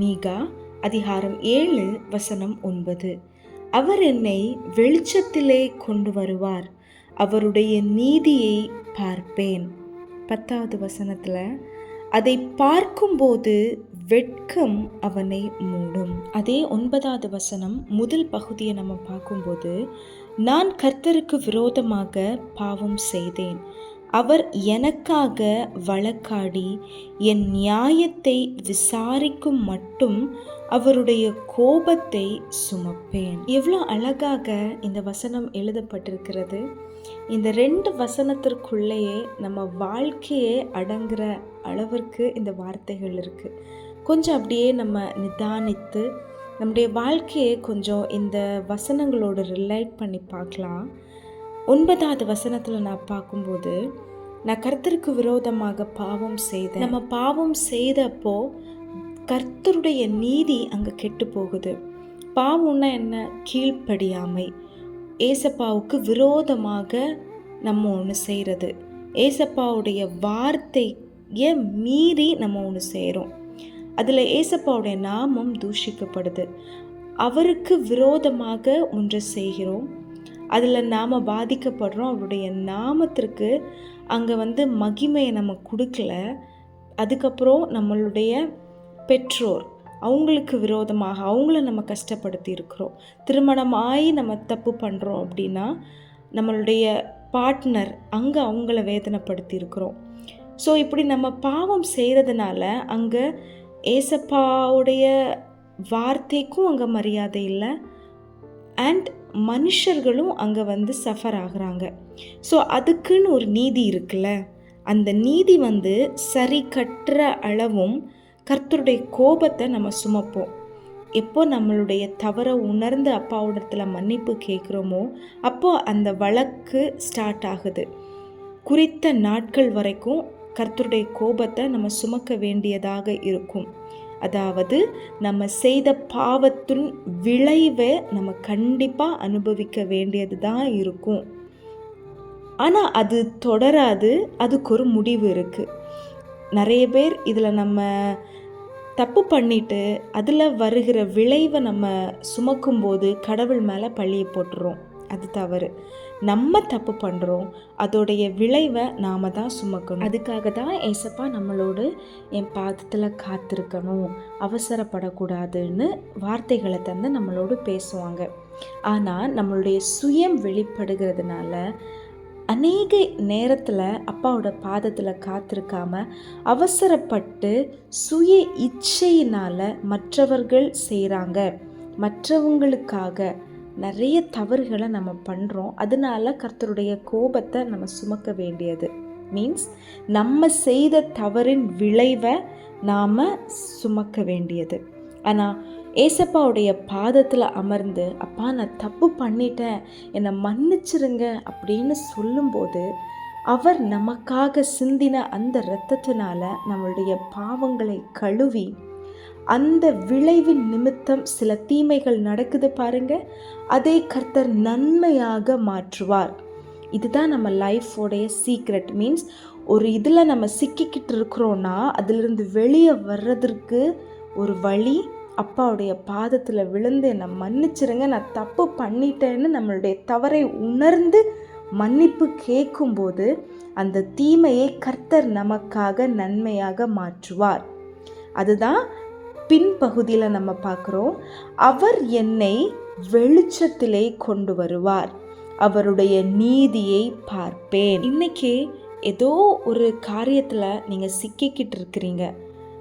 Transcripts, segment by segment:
மீகா அதிகாரம் ஏழு வசனம் ஒன்பது. அவர் என்னை வெளிச்சத்திலே கொண்டு வருவார் அவருடைய நீதியை பார்ப்பேன். பத்தாவது வசனத்தில் அதை பார்க்கும்போது வெட்கம் அவனை மூடும். அதே ஒன்பதாவது வசனம் முதல் பகுதியை நம்ம பார்க்கும்போது நான் கர்த்தருக்கு விரோதமாக பாவம் செய்தேன். அவர் எனக்காக வழக்காடி என் நியாயத்தை விசாரிக்கும் மட்டும் அவருடைய கோபத்தை சுமப்பேன். எவ்வளோ அழகாக இந்த வசனம் எழுதப்பட்டிருக்கிறது. இந்த ரெண்டு வசனத்திற்குள்ளேயே நம்ம வாழ்க்கையே அடங்குற அளவிற்கு இந்த வார்த்தைகள் இருக்குது கொஞ்சம் அப்படியே நம்ம நிதானித்து நம்முடைய வாழ்க்கையை கொஞ்சம் இந்த வசனங்களோடு ரிலேட் பண்ணி பார்க்கலாம். ஒன்பதாவது வசனத்தில் நான் பார்க்கும்போது நான் கர்த்தருக்கு விரோதமாக பாவம் செய்தேன் நம்ம பாவம் செய்தப்போ கர்த்தருடைய நீதி அங்கே கெட்டு போகுது. பாவம்னா என்ன? கீழ்ப்படியாமை. ஏசப்பாவுக்கு விரோதமாக நம்ம ஒன்று செய்கிறது ஏசப்பாவுடைய வார்த்தையை மீறி நம்ம ஒன்று செய்கிறோம் அதில் ஏசப்பாவுடைய நாமம் தூஷிக்கப்படுது. அவருக்கு விரோதமாக ஒன்று செய்கிறோம். அதில் நாம் பாதிக்கப்படுறோம். அவருடைய நாமத்திற்கு அங்கே வந்து மகிமையை நம்ம கொடுக்கல. அதுக்கப்புறம் நம்மளுடைய பெற்றோர் அவங்களுக்கு விரோதமாக அவங்கள நம்ம கஷ்டப்படுத்தி இருக்கிறோம். திருமணமாகி நம்ம தப்பு பண்ணுறோம் அப்படின்னா நம்மளுடைய பார்ட்னர் அங்கே அவங்கள வேதனைப்படுத்தி இருக்கிறோம். ஸோ இப்படி நம்ம பாவம் செய்கிறதுனால அங்கே ஏசப்பாவுடைய வார்த்தைக்கும் அங்கே மரியாதை இல்லை. அண்ட் மனுஷர்களும் அங்கே வந்து சஃபர் ஆகுறாங்க. ஸோ அதுக்குன்னு ஒரு நீதி இருக்குல்ல? அந்த நீதி வந்து சரி கட்டுற அளவும் கர்த்தருடைய கோபத்தை நம்ம சுமப்போம். எப்போ நம்மளுடைய தவறை உணர்ந்து அப்பாவிடத்தில் மன்னிப்பு கேட்குறோமோ அப்போ அந்த வழக்கு ஸ்டார்ட் ஆகுது. குறித்த நாட்கள் வரைக்கும் கர்த்தருடைய கோபத்தை நம்ம சுமக்க வேண்டியதாக இருக்கும். அதாவது நம்ம செய்த பாவத்தின் விளைவை நம்ம கண்டிப்பாக அனுபவிக்க வேண்டியது தான் இருக்கும். ஆனால் அது தொடராது அதுக்கு ஒரு முடிவு இருக்குது நிறைய பேர் இதில் நம்ம தப்பு பண்ணிட்டு அதில் வருகிற விளைவை நம்ம சுமக்கும்போது கடவுள் மேலே பழியை போட்டுறோம். அது தவறு. நம்ம தப்பு பண்ணுறோம் அதோடைய விளைவை நாம் தான் சுமக்கணும். அதுக்காக தான் ஏசப்பா நம்மளோடு என் பாதத்தில் காத்திருக்கணும். அவசரப்படக்கூடாதுன்னு வார்த்தைகளை தந்து நம்மளோடு பேசுவாங்க. ஆனால் நம்மளுடைய சுயம் வெளிப்படுகிறதுனால அநேக நேரத்தில் அப்பாவோட பாதத்தில் காத்திருக்காம அவசரப்பட்டு சுய இச்சையினால் மற்றவர்கள் செய்கிறாங்க மற்றவங்களுக்காக நிறைய தவறுகளை நம்ம பண்ணுறோம் அதனால கர்த்தருடைய கோபத்தை நம்ம சுமக்க வேண்டியது. மீன்ஸ் நம்ம செய்த தவறின் விளைவை நாம் சுமக்க வேண்டியது. ஆனால் ஏசப்பாவுடைய பாதத்தில் அமர்ந்து அப்பா நான் தப்பு பண்ணிட்டேன். என்னை மன்னிச்சிருங்க அப்படின்னு சொல்லும்போது அவர் நமக்காக சிந்தின அந்த இரத்தத்தினால நம்மளுடைய பாவங்களை கழுவி அந்த விளைவின் நிமித்தம் சில தீமைகள் நடக்குது பாருங்க. அதை கர்த்தர் நன்மையாக மாற்றுவார். இதுதான் நம்ம லைஃபோடைய சீக்ரெட் மீன்ஸ் ஒரு இதில் நம்ம சிக்கிக்கிட்டு இருக்கிறோன்னா அதிலிருந்து வெளியே வர்றதற்கு ஒரு வழி அப்பாவுடைய பாதத்தில் விழுந்து என்னை மன்னிச்சிருங்க நான் தப்பு பண்ணிட்டேன்னு நம்மளுடைய தவறை உணர்ந்து மன்னிப்பு கேட்கும்போது அந்த தீமையை கர்த்தர் நமக்காக நன்மையாக மாற்றுவார். அதுதான் பின்பகுதியில் நம்ம பார்க்குறோம். அவர் என்னை வெளிச்சத்திலே கொண்டு வருவார். அவருடைய நீதியை பார்ப்பேன். இன்னைக்கு ஏதோ ஒரு காரியத்தில் நீங்கள் சிக்கிக்கிட்டு இருக்கிறீங்க.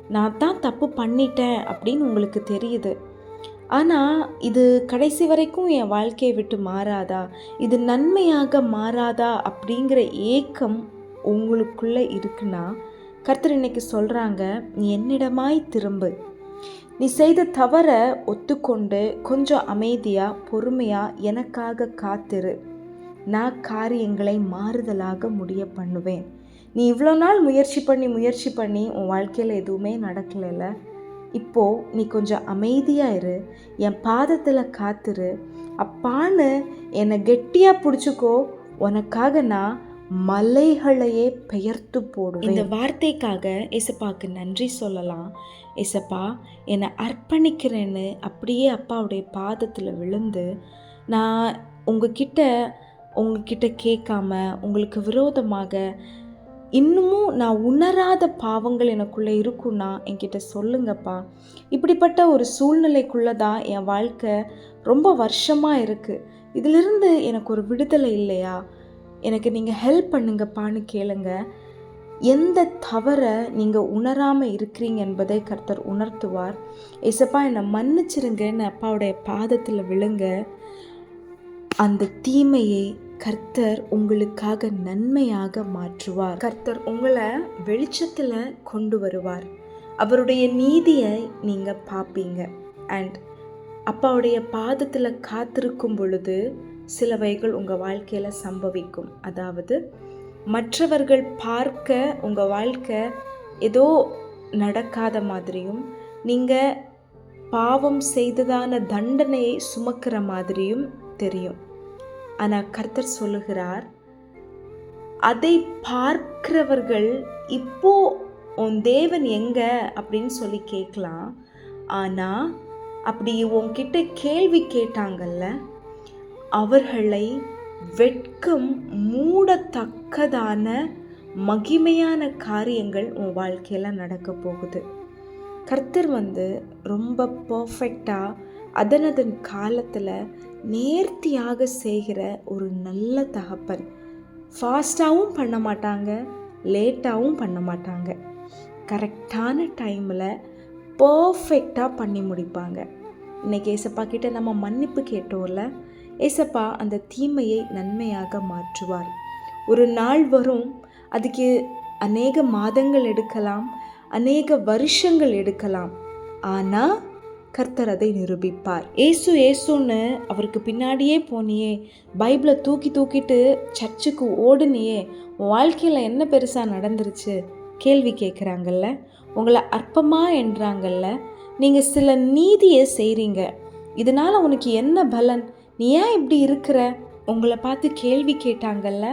நான் தான் தப்பு பண்ணிட்டேன் அப்படின்னு உங்களுக்கு தெரியுது. ஆனால் இது கடைசி வரைக்கும் என் வாழ்க்கையை விட்டு மாறாதா? இது நன்மையாக மாறாதா? அப்படிங்கிற ஏக்கம் உங்களுக்குள்ளே இருக்குன்னா கர்த்தர் இன்னைக்கு சொல்கிறாங்க நீ என்னிடமாய் திரும்பு. நீ செய்த தவற ஒத்துக்கொண்டு கொஞ்சம் அமைதியாக பொறுமையாக எனக்காக காத்திரு. நான் காரியங்களை மாறுதலாக முடிய பண்ணுவேன். நீ இவ்வளோ நாள் முயற்சி பண்ணி முயற்சி பண்ணி உன் வாழ்க்கையில் எதுவுமே நடக்கலைல்ல இப்போது நீ கொஞ்சம் அமைதியாக இரு. என் பாதத்தில் காத்துரு. அப்பான்னு என்னை கெட்டியாக பிடிச்சிக்கோ. உனக்காக நான் மலைகளையே பெயர்த்து போடுவேன். இந்த வார்த்தைக்காக ஏசப்பாவுக்கு நன்றி சொல்லலாம். ஏசப்பா என்னை அர்ப்பணிக்கிறேன்னு அப்படியே அப்பாவுடைய பாதத்தில் விழுந்து நான் உங்ககிட்ட உங்ககிட்ட கேட்காம உங்களுக்கு விரோதமாக இன்னமும் நான் உணராத பாவங்கள் எனக்குள்ளே இருக்குன்னா என்கிட்ட சொல்லுங்கப்பா. இப்படிப்பட்ட ஒரு சூழ்நிலைக்குள்ளே தான் என் வாழ்க்கை ரொம்ப வருஷமாக இருக்குது இதிலிருந்து எனக்கு ஒரு விடுதலை இல்லையா? எனக்கு நீங்கள் ஹெல்ப் பண்ணுங்கப்பான்னு கேளுங்க. எந்த தவறை நீங்கள் உணராமல் இருக்கிறீங்க என்பதை கர்த்தர் உணர்த்துவார். இசப்பா என்னை மன்னிச்சிருங்கன்னு அப்பாவுடைய பாதத்தில் விழுங்க. அந்த தீமையை கர்த்தர் உங்களுக்காக நன்மையாக மாற்றுவார். கர்த்தர் உங்களை வெளிச்சத்தில் கொண்டு வருவார். அவருடைய நீதியை நீங்கள் பார்ப்பீங்க. அண்ட் அப்பாவுடைய பாதத்தில் காத்திருக்கும் பொழுது சிலவைகள் உங்கள் வாழ்க்கையில் சம்பவிக்கும். அதாவது மற்றவர்கள் பார்க்க உங்கள் வாழ்க்கை ஏதோ நடக்காத மாதிரியும் நீங்கள் பாவம் செய்ததான தண்டனையை சுமக்கிற மாதிரியும் தெரியும். ஆனால் கர்த்தர் சொல்லுகிறார் அதை பார்க்கிறவர்கள் இப்போ உன் தேவன் எங்க? அப்படின்னு சொல்லி கேட்கலாம். ஆனால் அப்படி உன்கிட்ட கேள்வி கேட்டாங்கல்ல அவர்களை வெட்கம் மூடத்தக்கதான மகிமையான காரியங்கள் உன் வாழ்க்கையில் நடக்க போகுது. கர்த்தர் வந்து ரொம்ப பர்ஃபெக்டாக அதனதன் காலத்தில் நேர்த்தியாக செய்கிற ஒரு நல்ல தகப்பன். ஃபாஸ்ட்டாகவும் பண்ண மாட்டாங்க லேட்டாகவும் பண்ண மாட்டாங்க. கரெக்டான டைமில் பர்ஃபெக்டாக பண்ணி முடிப்பாங்க. இன்றைக்கி ஏசப்பா கிட்டே நம்ம மன்னிப்பு கேட்டோம்ல ஏசப்பா அந்த தீமையை நன்மையாக மாற்றுவார். ஒரு நாள் வரும் அதுக்கு அநேக மாதங்கள் எடுக்கலாம் அநேக வருஷங்கள் எடுக்கலாம். ஆனால் கர்த்தர் அதை நிரூபிப்பார். ஏசு ஏசுன்னு அவருக்கு பின்னாடியே போனியே பைபிளை தூக்கி தூக்கிட்டு சர்ச்சுக்கு ஓடுனியே உன் வாழ்க்கையில் என்ன பெருசாக நடந்துருச்சு? கேள்வி கேட்குறாங்கல்ல உங்களை அற்பமா என்றாங்கல்ல? நீங்கள் சில நீதியை செய்கிறீங்க இதனால் உனக்கு என்ன பலன்? நீ ஏன் இப்படி இருக்கிற? உங்களை பார்த்து கேள்வி கேட்டாங்கல்ல?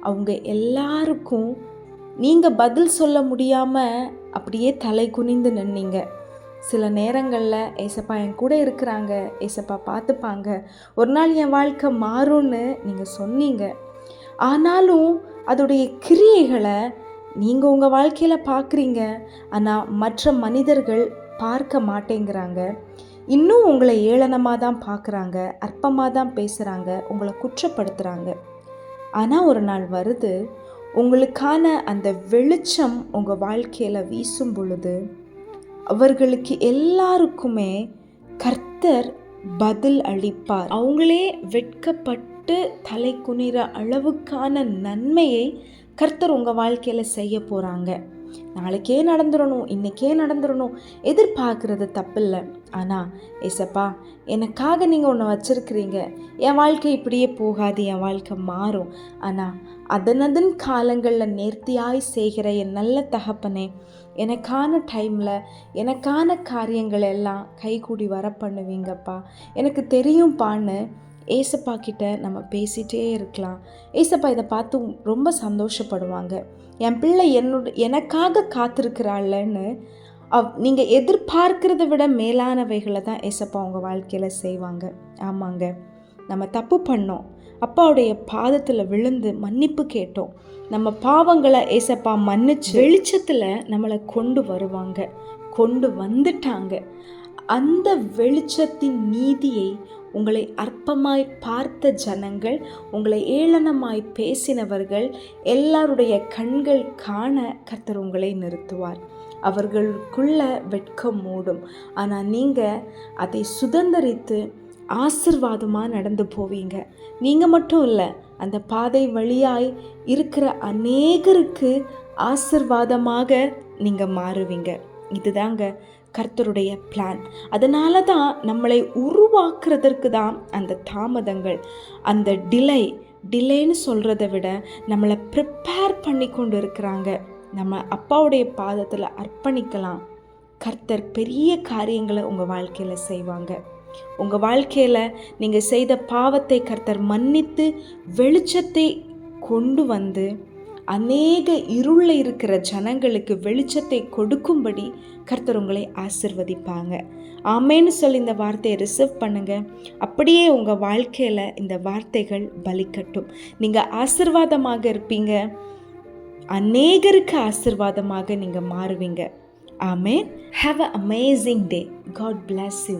அவங்க எல்லாருக்கும் நீங்கள் பதில் சொல்ல முடியாமல் அப்படியே தலை குனிந்து நின்னீங்க. சில நேரங்களில் ஏசப்பா என் கூட இருக்கிறாங்க ஏசப்பா பார்த்துப்பாங்க. ஒரு நாள் என் வாழ்க்கை மாறும்னு நீங்கள் சொன்னீங்க. ஆனாலும் அதோடைய கிரியைகளை நீங்கள் உங்கள் வாழ்க்கையில் பார்க்குறீங்க. ஆனால் மற்ற மனிதர்கள் பார்க்க மாட்டேங்கிறாங்க. இன்னும் உங்களை ஏளனமாக தான் பார்க்குறாங்க அற்பமாக தான் பேசுகிறாங்க உங்களை குற்றப்படுத்துகிறாங்க ஆனால் ஒரு நாள் வருது உங்களுக்கான அந்த வெளிச்சம் உங்கள் வாழ்க்கையில் வீசும் பொழுது அவர்களுக்கு எல்லாருக்குமே கர்த்தர் பதில் அளிப்பார். அவங்களே வெட்கப்பட்டு தலை குனிற அளவுக்கான நன்மையை கர்த்தர் உங்கள் வாழ்க்கையில் செய்ய போகிறாங்க நாளைக்கே நடந்துடணும் இன்றைக்கே நடந்துடணும். எதிர்பார்க்குறது தப்பில்லை. ஆனால் ஏசப்பா எனக்காக நீங்கள் ஒன்று வச்சுருக்கிறீங்க. என் வாழ்க்கை இப்படியே போகாது என் வாழ்க்கை மாறும். ஆனால் அதனதன் காலங்களில் நேர்த்தியாய் செய்கிற என் நல்ல தகப்பனே எனக்கான டைமில் எனக்கான காரியங்கள் எல்லாம் கைகூடி வர பண்ணுவீங்கப்பா. எனக்கு தெரியும் பான்னு ஏசப்பா கிட்ட நம்ம பேசிகிட்டே இருக்கலாம். ஏசப்பா இதை பார்த்து ரொம்ப சந்தோஷப்படுவாங்க. என் பிள்ளை என்னோட எனக்காக காத்திருக்கிறாள்லன்னு அவ் நீங்கள் எதிர்பார்க்கிறத விட மேலானவைகளை தான் ஏசப்பா உங்கள் வாழ்க்கையில் செய்வாங்க. ஆமாங்க. நம்ம தப்பு பண்ணோம். அப்பாவுடைய பாதத்தில் விழுந்து மன்னிப்பு கேட்டோம். நம்ம பாவங்களை ஏசப்பா மன்னிச்சு வெளிச்சத்தில் நம்மளை கொண்டு வருவாங்க. கொண்டு வந்துட்டாங்க. அந்த வெளிச்சத்தின் நீதியை உங்களை அற்பமாய் பார்த்த ஜனங்கள் உங்களை ஏளனமாய் பேசினவர்கள் எல்லாருடைய கண்கள் காண கர்த்தர் உங்களை நிறுத்துவார். அவர்களுக்குள்ள வெட்கம் மூடும். ஆனால் நீங்கள் அதை சுதந்திரித்து ஆசிர்வாதமாக நடந்து போவீங்க. நீங்கள் மட்டும் இல்லை அந்த பாதை வழியாய் இருக்கிற அநேகருக்கு ஆசிர்வாதமாக நீங்கள் மாறுவீங்க. இதுதாங்க கர்த்தருடைய பிளான் அதனால தான் நம்மளை உருவாக்குறதற்கு தான் அந்த தாமதங்கள் அந்த டிலே டிலேன்னு சொல்கிறத விட நம்மளை ப்ரிப்பேர் பண்ணி கொண்டு இருக்கிறாங்க. நம்ம அப்பாவுடைய பாதத்தில் அர்ப்பணிக்கலாம். கர்த்தர் பெரிய காரியங்களை உங்கள் வாழ்க்கையில் செய்வாங்க. உங்கள் வாழ்க்கையில் நீங்கள் செய்த பாவத்தை கர்த்தர் மன்னித்து வெளிச்சத்தை கொண்டு வந்து அநேக இருளில் இருக்கிற ஜனங்களுக்கு வெளிச்சத்தை கொடுக்கும்படி கர்த்தர் உங்களை ஆசிர்வதிப்பாங்க. ஆமேன்னு சொல்லி இந்த வார்த்தையை ரிசர்வ் பண்ணுங்க. அப்படியே உங்கள் வாழ்க்கையில் இந்த வார்த்தைகள் பலிக்கட்டும். நீங்கள் ஆசிர்வாதமாக இருப்பீங்க. அநேகருக்கு ஆசிர்வாதமாக நீங்கள் மாறுவீங்க. Amen have a amazing day God bless you